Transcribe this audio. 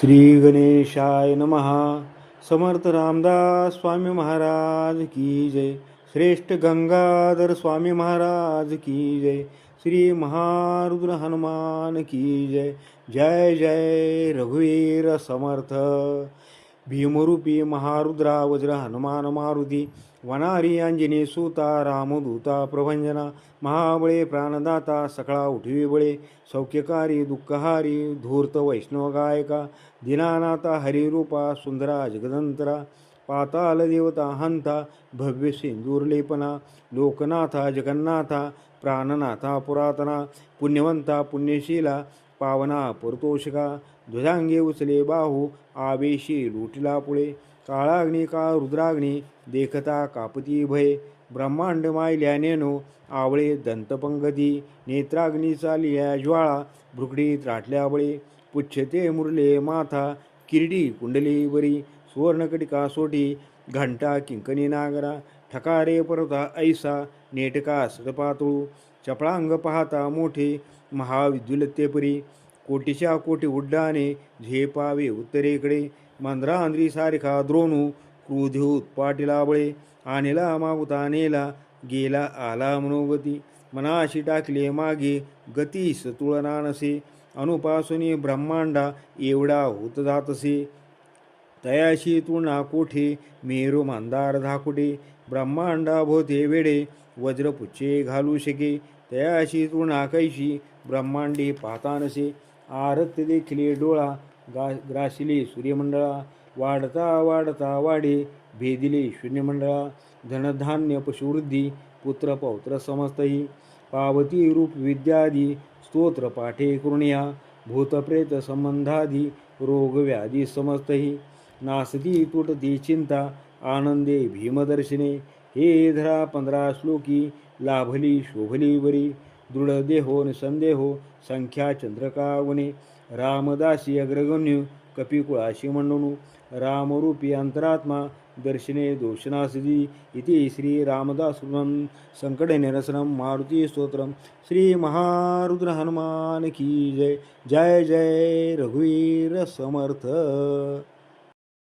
श्री गणेशाय नमहा समर्थ रामदास स्वामी महाराज की जय. श्रेष्ठ गंगाधर स्वामी महाराज की जय. श्री महारुद्र हनुमान की जय. जय जय रघुवीर समर्थ. भीमरूपी महारुद्रा वज्र हनुमान मारुती वनारी अंजनी सुता रामदूता प्रभंजना महाबळे प्राणदाता सकळा उठवी बळे सौख्यकारी दुःखहारी धूर्त वैष्णव गायका दिनानाथा हरिरूपा सुंदरा जगदंतरा पाताल देवता हंता भव्य सिंदूरलेपना लोकनाथा जगन्नाथा प्राणनाथा पुरातना पुण्यवंता पुण्यशीला पावना परतोषका ध्वजांगे उचले बाहू आवेशी लुटला पुळे काळाग्नी काळ रुद्राग्नी देखता कापती भय ब्रह्मांड मायल्यानेनो आवळे दंतपंगती नेत्राग्नी चालिया ज्वाळा भृगडीत राटल्याबळे पुच्छते मुरले माथा किरडी कुंडली वरी सुवर्णकटिका सोटी घंटा किंकणी नागरा ठकारे परता ऐसा नेटका सडपातळू चपळांग पाहता मोठे महाविद्युलतेपरी कोटीच्या कोटी उड्डाणे झेपावे उत्तरेकडे मंद्रांद्री सारखा द्रोणू क्रोधे पाटीला बळे आणला मागुता नेला गेला आला मनोगती मनाशी टाकले मागे गतीस तुळना नसे अनुपासुनी ब्रह्मांडा एवढा होत जातसे तयाशी तुणा कोठे मेरू मांदार धाकुटे ब्रह्मांडा भोते वेडे वज्रपुच्छे घालू शके. तयाशी तुणा कैशी ब्रह्मांडी पाहता नसे देखिले डोळा गा ग्रासिले सूर्यमंडळा. वाढता वाढता वाढे भेदिले शून्यमंडळा. धनधान्य पशुवृद्धी पुत्र पौत्र समस्तही. पावती रूप विद्यादी स्तोत्र पाठे कृणिया भूतप्रेत संबंधादी रोगव्याधी समस्तही. नासती तुटती चिंता आनंदे भीमदर्शने। हे धरा पंधरा श्लोकी लाभली शोभली वरी। दृढ देहो संदेहो संख्या चंद्रकावने। रामदासी अग्रगण्य कपिकुळाशी मंडणू। रामरूपी अंतरात्मा दर्शने दोषनासदी इति श्री रामदासुरं संकट निरसनं मारुती स्तोत्रम श्री महारुद्र हनुमान की जय। जय जय रघुवीर समर्थ।